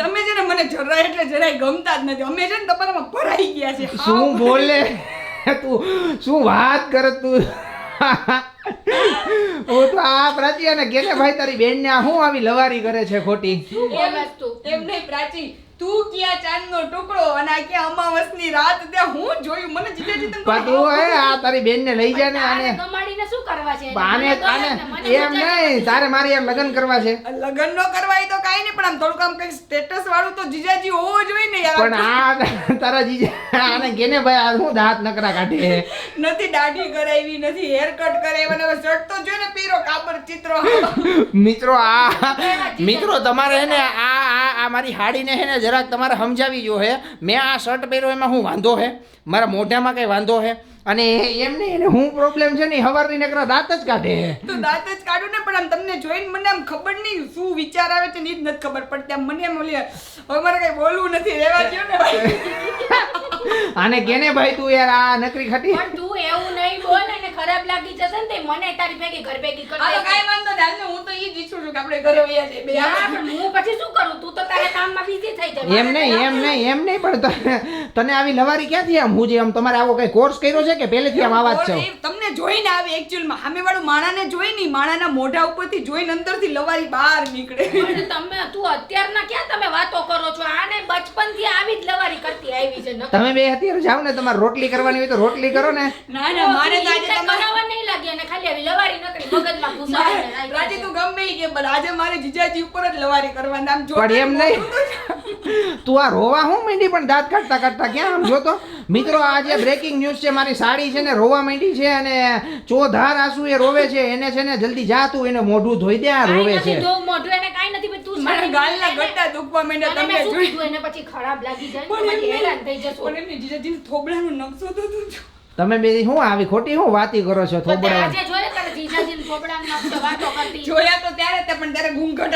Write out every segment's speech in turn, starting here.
તમે છે ને મને જરાય એટલે જરાય ગમતા જ નથી. અમે છે ને તમારામાં ભરાઈ ગયા છે શું બોલે? તું શું વાત કરે તું? હું તો આ પ્રાચી અને ગેલે ભાઈ તારી બેન ને શું આવી લવારી કરે છે ખોટી? એમ નહીં પ્રાચી. તું ક્યાં ચાંદનો ટુકડો અને આ ક્યાં અમાવસની રાત? તે હું જોયું? મને જીજાજી તમે પણ તું હે આ તારી બેન ને લઈ જા ને આને. કમાડીને શું કરવા છે? આને આને એમ નહીં તારે મારી એમ લગન કરવા છે. લગન નો કરવા તો કાઈ નહીં પણ આમ થોડું કામ કઈ સ્ટેટસ વાળું તો જીજાજી હોવો જોઈએ ને યાર. પણ આ તારા જીજા આને કેને ભાઈ આ હું દાંત નકરા કાઢે? નથી દાઢી કરાવી નથી હેર કટ કરાવી અને શર્ટ તો જોઈ ને પીરો કાપડ ચિત્રો. મિત્રો આ મિત્રો તમારે હે ને આ આ મારી હાડીને હે ને જરાક તમારે સમજાવી જો હે. મેં આ શર્ટ પહેર્યો એમાં હું વાંધો હે? મારા મોઢામાં કંઈ વાંધો હે? અને એમ નહીં એને હું પ્રોબ્લેમ છે ને હવારની નકરા દાંત જ કાઢે હે. તો દાંત જ કાઢું ને પણ આમ તમને જોઈને મને આમ ખબર નહીં શું વિચાર આવે છે ને જ નથી ખબર પડતી. આમ મને એમ ઓલી હવે મારે કઈ બોલવું નથી રહેવા દો ને આને કેને ભાઈ તું યાર આ નકરી ખાટી. પણ તું એવું નહીં બોલ ખરાબ લાગી જશે ને તે મને તારી ભેગી ઘર ભેગી કરી આ તો કાઈ વાંધો નહીં. હાલ ને હું તો ઈ જ ઈચ્છું છું કે આપણે ઘરે વયા જઈએ બે પણ હું પછી શું કરું? તું તો તારા કામમાં બિઝી થઈ જા. એમ નહીં એમ નહીં એમ નહીં પણ તને આવી લવારી ક્યાંથી આમ? હું જે આમ તમારે આવો કઈ કોર્સ કર્યો છે કે પહેલેથી આમ આવા જ છો? તમને જોઈને આવે એકચ્યુઅલમાં સામે વાળું માણાને જોઈ નહીં માણાના મોઢા ઉપરથી જોઈને અંદરથી લવારી બહાર નીકળે. તમે તું અત્યારના ક્યાં તમે વાતો કરો છો? આને બચપનથી આવી જ લવારી કરતી આવી છે તમે બે અત્યારે જાઓ ને તમારે રોટલી કરવાની હોય તો રોટલી કરો ને. ના ના મારે તો આજે કરાવવા નહીં લાગે અને ખાલી આવી લવારી નકરી મગજમાં રાખી રાજી તું ગમે કે બલ આજે મારે જીજાજી ઉપર જ લવારી કરવાની. આમ જો પણ એમ નહીં. તું આ રોવા હું મીંડી પણ દાંત કાઢતા કાઢતા ક્યાં આમ? જોતો મિત્રો આ જે બ્રેકિંગ ન્યૂઝ છે મારી સાડી છે ને રોવા માંડી છે અને ચોધાર આંસુ એ રોવે છે એને છે ને જલ્દી જા તું એને મોઢું ધોઈ દે આ રોવે છે. મોઢું એને કાઈ નથી પણ તું મારા ગાલના ગટ્ટા દુખવા માંડ્યા તને તમને મેં શું જોઈ એને પછી ખરાબ લાગી જાય પણ ને એમ પછી નહીં. હેરાન થઈ જશો. પણ એમની જીજાજીને થોબડાનો નકશો તો તું. તમે બે હું આવી ખોટી હું વાતી કરો છો તો થોબડા? આજે જોયે તારા જીજાજીને થોબડામાં નાખતો વાતો કરતી. જોયા તો ત્યારે તે પણ ત્યારે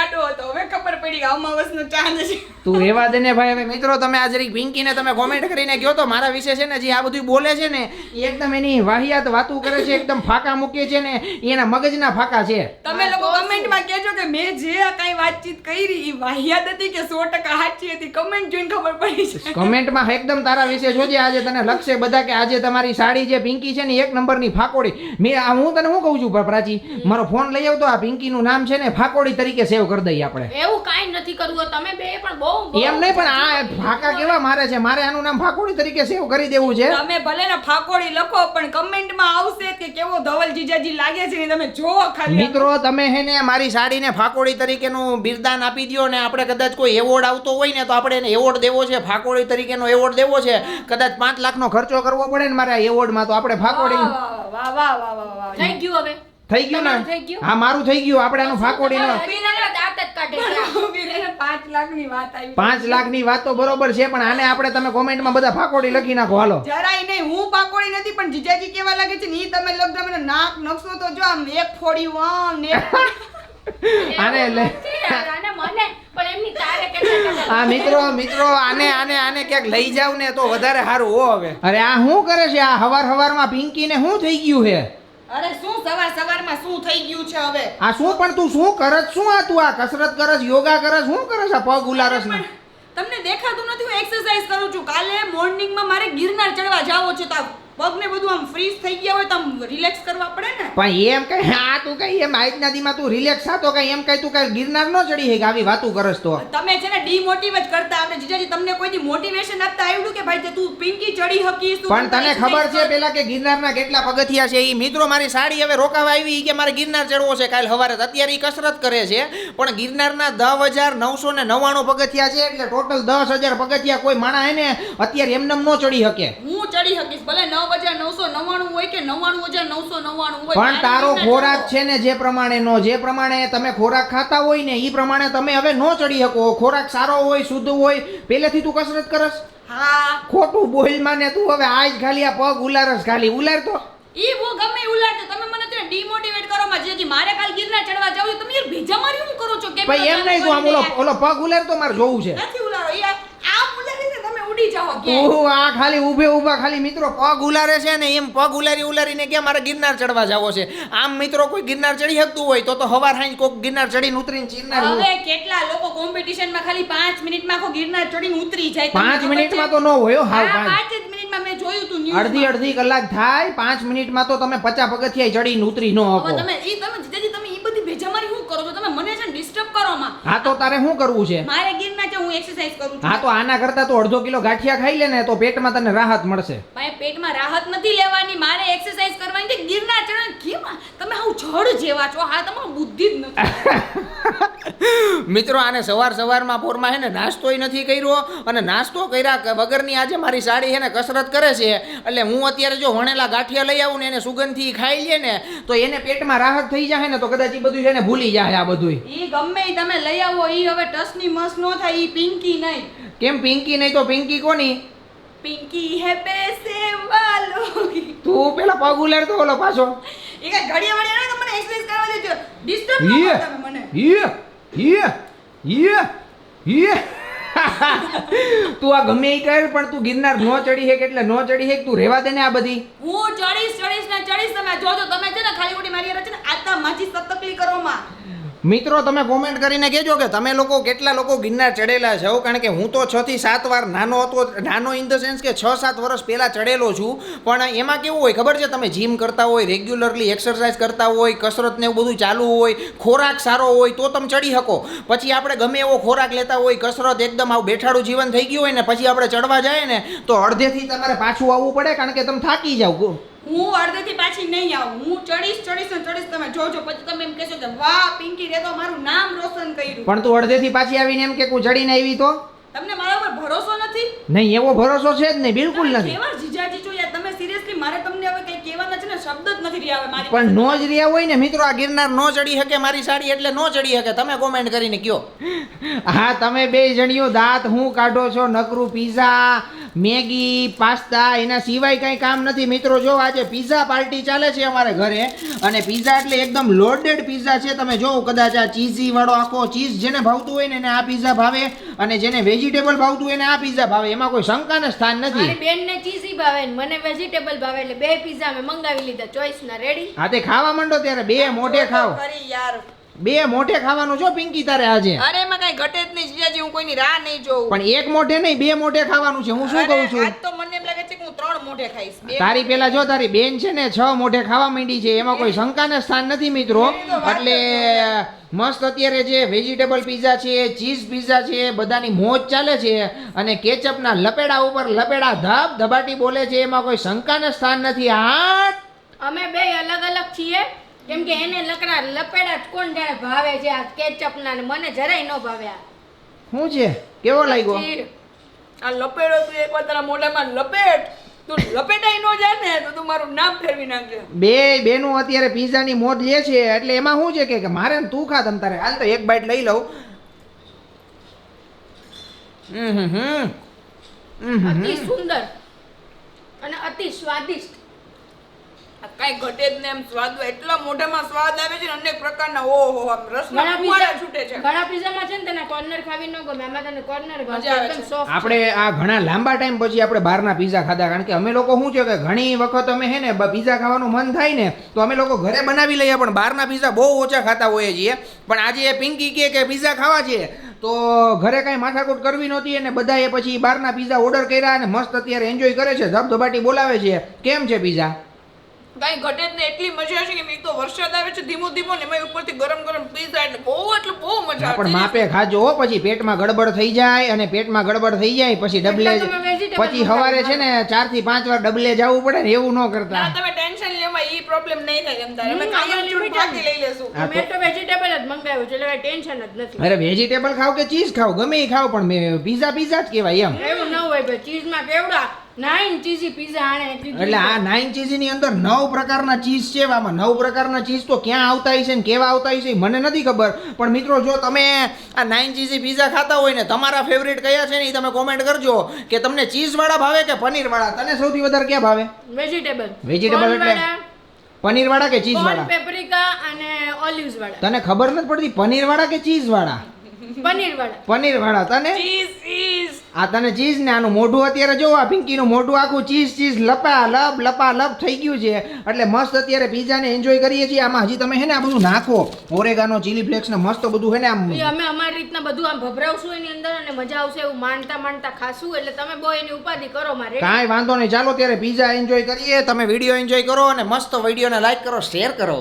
આડો હતો. હવે ખબર પડી કે અમાવસનો ચાંદ છે. તું રેવા દે ને ભાઈ. હવે મિત્રો તમે આ જરીક પિંકીને તમે કોમેન્ટ કરીને કહો તો મારા વિશે છે ને જે આ બધું બોલે છે ને એકદમ એની વાહિયાત વાતું કરે છે એકદમ ફાકા મૂકે છે ને એના મગજના ફાકા છે. તમે લોકો? કમેન્ટમાં કહેજો કે મેં જે આ કાંઈ વાતચીત કરી એ વાહિયાત હતી કે સો ટકા સાચી હતી? કમેન્ટ જોઈને ખબર પડી છે કમેન્ટમાં એકદમ તારા વિશે જોજે આજે તને લખશે બધા કે આજે તમારી સાડી જે પિંકી છે ને એક નંબરની ફાકોડી. મેં આ હું તને શું કહું છું પ્રા- પ્રાચી? મારો ફોન લઈ આવતો આ પિંકીનું નામ છે ને ફાકોડી તરીકે સેવ કરી દઈએ આપણે. એવું કાંઈ નથી કરવું તમે બે પણ એમ નહીં પણ આ ફાકા કેવા મારે છે? મારે આનું નામ ફાકોડી તરીકે સેવ કરી દેવું છે. તમે ભલે ને ફાકોડી લખો પણ કમેન્ટમાં આવશે કે કેવો ધવલ જીજાજી લાગે છે એ તમે જોવો ખાલી. મિત્રો તમે હે ને મારી સાડીને ફાકોડી તરીકેનું બિરદાન આપી દો ને આપણે કદાચ કોઈ એવોર્ડ આવતો હોય ને તો આપણે એને એવોર્ડ દેવો છે ફાકોડી તરીકેનો એવોર્ડ દેવો છે. કદાચ પાંચ લાખનો ખર્ચો કરવો પડે ને મારે એવોર્ડમાં તો આપણે ફાકોડી વાહ વાહ વાહ વાહ થેન્ક યુ હવે. થઈ ગયું ને? થઈ ગયું? હા મારું થઈ ગયું. આપણે આનું રહીને પાંચ લાખની વાત આવી પાંચ લાખની વાત તો બરોબર છે પણ આને આપણે તમે કોમેન્ટમાં બધા ફાકોડી લખી નાખો. હાલો. જરાય નહીં હું પાકોડી નથી પણ જીજાજી કેવા લાગે છે ને તમે લગતા મને નાક નકશો તો જો આમ એક ફોડી વામ ને આને લે. આને મને પણ એમની તારે આ મિત્રો મિત્રો આને આને આને ક્યાંક લઈ જાવ ને તો વધારે સારું હો હવે. અરે આ શું કરે છે? આ હવાર હવારમાં પિંકીને શું થઈ ગયું છે? અરે શું સવાર સવારમાં શું થઈ ગયું છે હવે? આ શું પણ તું શું કરસ? શું આ તું આ કસરત કરસ યોગા કરસ? શું કરસ આ પગ ઉલારસ ને? તમને દેખાતું નથી હું એક્સરસાઇઝ કરું છું. કાલે મોર્નિંગમાં મારે ગિરનાર ચડવા જાવો છે તો આ પગને બધું આમ ફ્રીઝ થઈ ગયા હોય તો આમ રિલેક્સ કરવા પડે ને? પણ એમ કઈ હા તું કઈ એમ આજના દીમાં તું રિલેક્સ થતો કઈ એમ કઈ તું કઈ ગિરનાર ન ચડી હે આવી વાતું કરસ તો? તમે છે ને ડીમોટિવ જ કરતા આપણે જીજાજી તમને કોઈ દી મોટિવેશન આપતા આવ્યું કે ભાઈ તું પિંકી ચડી હકીશ તું પણ તને ખબર છે પેલા કે ગિરનારના કેટલા પગથિયા છે? એ મિત્રો મારી સાડી હવે રોકાવા આવી કે મારે ગિરનાર ચડવો છે કાલ સવારે. અત્યારે કસરત કરે છે પણ ગિરનારના દસ હજાર નવસો ને નવ્વાણું પગથિયા છે એટલે ટોટલ દસ હજાર પગથિયા કોઈ માણા હે ને અત્યારે એમનેમ ન ચડી શકે. હું ચડી શકીશ ભલે નવ હજાર નવસો નવ્વાણું હોય કે નવ્વાણું હજાર નવસો નવ્વાણું હોય? પણ તારો ખોરાક છે ને જે પ્રમાણેનો જે પ્રમાણે તમે ખોરાક ખાતા હોય ને એ પ્રમાણે તમે હવે ન ચડી શકો. ખોરાક સારો હોય શુદ્ધ હોય પહેલેથી તું કસરત કરસ. હા. ખોટું બોલ માને તું હવે આજ ખાલી આ પગ ઉલારસ ખાલી. ઉલાર તો ઈ હું ગમે ઉલાર તો તમે મને છે ડીમોટિવેટ કરો માં. જેથી મારે કાલ ગિરના ચડવા જાવ તમે યાર ભેજા મારી હું કરો છો? કે ભાઈ એમ નહીં તું આમ ઓલો ઓલો પગ ઉલાર તો મારે જોવું છે નથી ઉલાડો ઈ આ- આમ ઉલાડીને તમે ઉડી જાઓ ક્યાંય. તું આ ખાલી ઊભે ઊભા ખાલી મિત્રો પગ ઉલારે છે ને એમ પગ ઉલારી ઉલારીને કે મારે ગિરનાર ચડવા જાવો છે? આમ મિત્રો કોઈ ગિરનાર ચડી શકતું હોય તો તો હવાર હાઈ કોક ગિરનાર ચડીને ઉતરીને ચીરનાર હવે કેટલા લોકો કોમ્પિટિશનમાં ખાલી પાંચ મિનિટમાં આખો ગિરનાર ચડીને ઉતરી જાય. તમને પાંચ ખબર મિનિટમાં તો ન હોય હાવ હા, પાંચ. પાંચ જ મિનિટમાં મેં જોયું તું. અડધી અડધી કલાક થાય પાંચ મિનિટમાં તો તમે પચાસ પગથિયા ચડીને ઉતરી ન હવે તમે ઈ તમે જીજાજી તમે ઈ બધી ભેજામારી શું કરો છો? તમે મને છે ને ડિસ્ટર્બ કરો માં હા તો તારે શું કરવું છે? મારે ગિરનાર છે હું એક્સરસાઇઝ કરું છું. હા તો આના કરતા તો અડધો કિલો ગાંઠિયા ખાઈ લે ને તો પેટમાં તને રાહત મળશે. ભાઈ પેટમાં રાહત નથી લેવાની. મારે એક્સરસાઇઝ કરવાની છે. ગિરના ચણા કેમ તમે હું જડ જેવા છો. હા તમારું બુદ્ધિ જ નથી. મિત્રો આને સવાર સવારમાં પોરમાં હે ને નાસ્તોય નથી કર્યો અને નાસ્તો કર્યા વગરની આજે મારી સાડી હે ને કસરત કરે છે. એટલે હું અત્યારે જો વણેલા ગાંઠિયા લઈ આવું ને એને સુગંધથી ખાઈ લે ને તો એને પેટમાં રાહત થઈ જાય ને તો કદાચ એ બધું છે ને ભૂલી જાય આ બધું એ ગમે તમે લઈ આવો એ હવે ટસની મસ નો થાય એ પિંકી નહીં. કેમ પિંકી નહીં તો પિંકી કોની? પિંકી હે પેસે વાલો. તું પેલા પગ તો ઓલો પાછો. એ કઈ ઘડિયા વડિયા ને મને એક્સરસાઇઝ કરવા દેજો. ડિસ્ટર્બ ન કરો તમે મને. યે યે યે યે. તું આ ગમે ઈ કર પણ તું ગિરનાર નો ચડી હે એટલે નો ચડી હે તું રેવા દે ને આ બધી. હું ચડીશ ચડીશ ને ચડીશ, તમે જોજો તમે છે ને ખાલી ઉડી મારી રચના આતા માજી સતકલી કરો માં. મિત્રો, તમે કોમેન્ટ કરીને કહેજો કે તમે લોકો કેટલા લોકો ગિરનાર ચડેલા છો? કારણ કે હું તો છ થી સાત વાર નાનો હતો, નાનો ઇન ધ સેન્સ કે છ સાત વર્ષ પહેલાં ચડેલો છું. પણ એમાં કેવું હોય, ખબર છે? તમે જીમ કરતા હોય રેગ્યુલરલી એક્સરસાઇઝ કરતા હોય, કસરત ને એવું બધું ચાલુ હોય, ખોરાક સારો હોય, તો તમે ચડી શકો. પછી આપણે ગમે એવો ખોરાક લેતા હોય, કસરત એકદમ આવું બેઠાડું જીવન થઈ ગયું હોય ને, પછી આપણે ચડવા જાય ને, તો અડધેથી તમારે પાછું આવવું પડે, કારણ કે તમે થાકી જાવ હું અડધેથી પાછી નહીં આવું. હું ચડીશ ચડીશ ને ચડીશ તમે જોજો. પછી તમે એમ કહેશો કે વાહ પિંકી રે તો મારું નામ રોશન કર્યું. પણ તું અડધેથી પાછી આવીને એમ કે હું ચડીને આવી તો? તમને મારા ઉપર ભરોસો નથી? નહીં એવો ભરોસો છે જ નહીં બિલકુલ નથી. કેવા જીજાજી છો યાર? તમે સિરિયસલી મારે તમને હવે કઈ કહેવાના છે ને? શબ્દ જ નથી રહ્યા હવે મારી પણ નો જ રહ્યા હોય ને મિત્રો આ ગિરનાર નો ચડી શકે મારી સાડી એટલે નો ચડી શકે. તમે કોમેન્ટ કરીને કયો. હા તમે બે જણીઓ દાંત હું કાઢો છો નકરું પીઝા મેગી પાસ્તા એના સિવાય કંઈ કામ નથી. મિત્રો જો આજે પીઝા પાર્ટી ચાલે છે અમારે ઘરે અને પીઝા એટલે એકદમ લોડેડ પીઝા છે. તમે જોવો કદાચ આ ચીઝી વાળો આખો ચીઝ જેને ભાવતું હોય ને એને આ પીઝા ભાવે અને જેને વેજીટેબલ ભાવતું હોય એને આ પીઝા ભાવે. એમાં કોઈ શંકાને સ્થાન નથી. મારી બેનને ચીઝી ભાવે ને મને વેજીટેબલ ભાવે એટલે બે પીઝા મેં મંગાવી લીધા. ચોઈસ ના રેડી હા તે ખાવા માંડો ત્યારે. બે મોઢે ખાવ કરી યાર. બે મોઢે ખાવાનું છો પિંકી તારે આજે? અરે એમાં કઈ ઘટે જ નહીં. જીજાજી હું કોઈની રાહ નહીં જોઉં. પણ એક મોઢે નહીં બે મોઢે ખાવાનું છે. હું શું કહું છું? આજ તો મને એમ લાગે છે કે હું ત્રણ મોઢે ખાઈશ. તારી પેલા જો તારી બેન છે ને છ મોઢે ખાવા માંડી છે. એમાં કોઈ શંકાને સ્થાન નથી મિત્રો. એટલે મસ્ત અત્યારે જે વેજીટેબલ પીઝા છે ચીઝ પીઝા છે બધાની મોજ ચાલે છે અને કેચઅપના લપેડા ઉપર લપેડા ધબ ધબાટી બોલે છે. એમાં કોઈ શંકાને સ્થાન નથી. હાટ અમે બે અલગ અલગ છીએ. કેમ કે એને લકડા લપેડા જ કોણ જાણે ભાવે છે આ કેચઅપ ના મને જરાય ન ભાવે આ. શું છે? કેવો લાગ્યો? આ લપેડો તું એકવાર તારા મોઢામાં લપેટ. તું લપેટાઈ ન જાય ને તો તું મારું નામ ફેરવી નાખજે. બે બેનું અત્યારે પીઝાની મોજ લે છે એટલે એમાં શું છે કે- મારે તું ખા તમ તારે. હાલ તો એક બાઈટ લઈ લઉં. હમ હમ હમ. અતિ સુંદર અને અતિ સ્વાદિષ્ટ. કાંઈ ઘટે જ ને એમ સ્વાદ એટલા મોઢામાં સ્વાદ આવે છે ને અનેક પ્રકારના ઓહો આમ રસના ઘણા ફુવારા છૂટે છે. ઘણા પીઝામાં છે ને તને કોર્નર ખાવી ન ગમે. આમાં તને કોર્નર મજા એકદમ સોફ્ટ આપણે આ ઘણા લાંબા ટાઈમ પછી આપણે બહારના પીઝા ખાધા. કારણ કે અમે લોકો શું છે કે ઘણી વખત અમે હે ને પિઝા પીઝા ખાવાનું મન થાય ને તો અમે લોકો ઘરે બનાવી લઈએ. પણ બહારના પીઝા બહુ ઓછા ખાતા હોઈએ છીએ. પણ આજે એ પિંકી કે કે પીઝા ખાવા છે. તો ઘરે કાંઈ માથાકૂટ કરવી નહોતી અને બધાએ પછી બહારના પીઝા ઓર્ડર કર્યા અને મસ્ત અત્યારે એન્જોય કરે છે. ધબધબાટી બોલાવે છે. કેમ છે પીઝા? કાંઈ ઘટે જ ને એટલી મજા છે કે એક તો વરસાદ આવે છે ધીમો ધીમો ને એમાં ઉપરથી ગરમ ગરમ પીઝા એટલે બહુ એટલે બહુ મજા આવે પણ માપે ખાજો હો, પછી પેટમાં ગડબડ થઈ જાય અને પેટમાં ગડબડ થઈ જાય પછી ડબલે પછી સવારે છે ને ચારથી પાંચ વાર ડબલે જવું પડે ને એવું ન કરતા. તમે ટેન્શન લેવા ઈ પ્રોબ્લેમ નહીં થાય એમ તારે. અમે કાયમ ચૂડ લઈ લેશું. મેં તો વેજીટેબલ જ મંગાવ્યું છે એટલે ટેન્શન જ નથી. અરે વેજીટેબલ ખાવ કે ચીઝ ખાવ? ગમે એ ખાવ પણ મેં પીઝા પીઝા જ કહેવાય એમ. એવું ન હોય ભાઈ ચીઝમાં કેવડા? નાઈન ચીઝી પિઝા આણે એટલે આ નાઇન ચીઝની અંદર નવ પ્રકારના ચીઝ છે આમાં નવ પ્રકારના ચીઝ તો ક્યાં આવતા હશે ને કેવા આવતા હશે મને નથી ખબર. પણ મિત્રો જો તમે આ નાઇન ચીઝી પિઝા ખાતા હોય ને તમારા ફેવરેટ કયા છે ને એ તમે કોમેન્ટ કરજો કે તમને ચીઝ વાળા ભાવે કે પનીર વાળા? તને સૌથી વધારે ક્યાં ભાવે? વેજીટેબલ વેજીટેબલ એટલે? પનીર વાળા કે ચીઝ વાળા? પેપ્રિકા અને ઓલિવ્સ વાળા. તને ખબર નથી પડતી પનીર વાળા કે ચીઝ વાળા? પનીર વાળા પનીર વાળા તને? ચીઝ આ તને ચીઝ ને આનું મોઢું અત્યારે જો આ પિંકીનું મોઢું આખું ચીઝ ચીઝ લપા લપ લપા લપ થઈ ગયું છે. એટલે મસ્ત અત્યારે પીઝાને એન્જોય કરીએ છીએ. આમાં હજી તમે હે ને આ બધું નાખો. ઓરેગાનો ચીલી ફ્લેક્સ ને મસ્ત બધું હે ને આમ. અમે અમારી રીતના બધું આમ ભભરાવશું એની અંદર અને મજા આવશે એવું માનતા માનતા ખાશું. એટલે તમે બહુ એની ઉપાધિ કરો મારે. કાંઈ વાંધો નહીં. ચાલો ત્યારે પીઝા એન્જોય કરીએ. તમે વીડિયો એન્જોય કરો અને મસ્ત વિડીયોને લાઈક કરો શેર કરો.